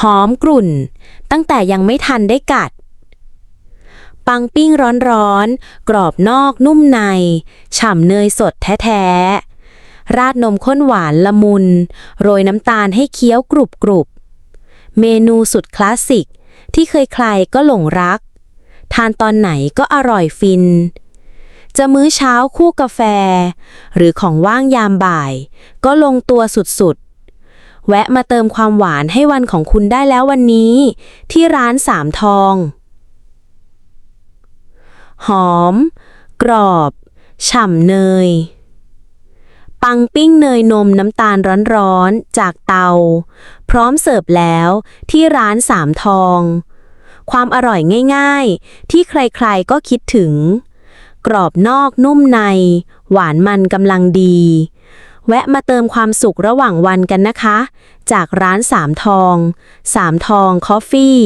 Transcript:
หอมกรุ่น ตั้งแต่ยังไม่ทันได้กัด ปังปิ้งร้อนๆ กรอบนอกนุ่มใน ฉ่ำเนยสดแท้ๆ ราดนมข้นหวานละมุน โรยน้ำตาลให้เคี้ยวกรุบกรุบๆเมนูสุดคลาสสิก ที่เคยใครก็หลงรัก ทานตอนไหนก็อร่อยฟินจะมื้อเช้าคู่กาแฟ หรือของว่างยามบ่าย ก็ลงตัวสุดๆ แวะมาเติมความหวานให้วันของคุณได้แล้ววันนี้ ที่ร้านสามทอง หอม กรอบ ฉ่ำเนย ปังปิ้งเนยนมน้ำตาลร้อนๆ จากเตา พร้อมเสิร์ฟแล้วที่ร้านสามทอง ความอร่อยง่ายๆ ที่ใครๆก็คิดถึง กรอบนอกนุ่มใน หวานมันกำลังดี แวะมาเติมความสุขระหว่างวันกันนะคะ จากร้านสามทอง สามทองคอฟฟี่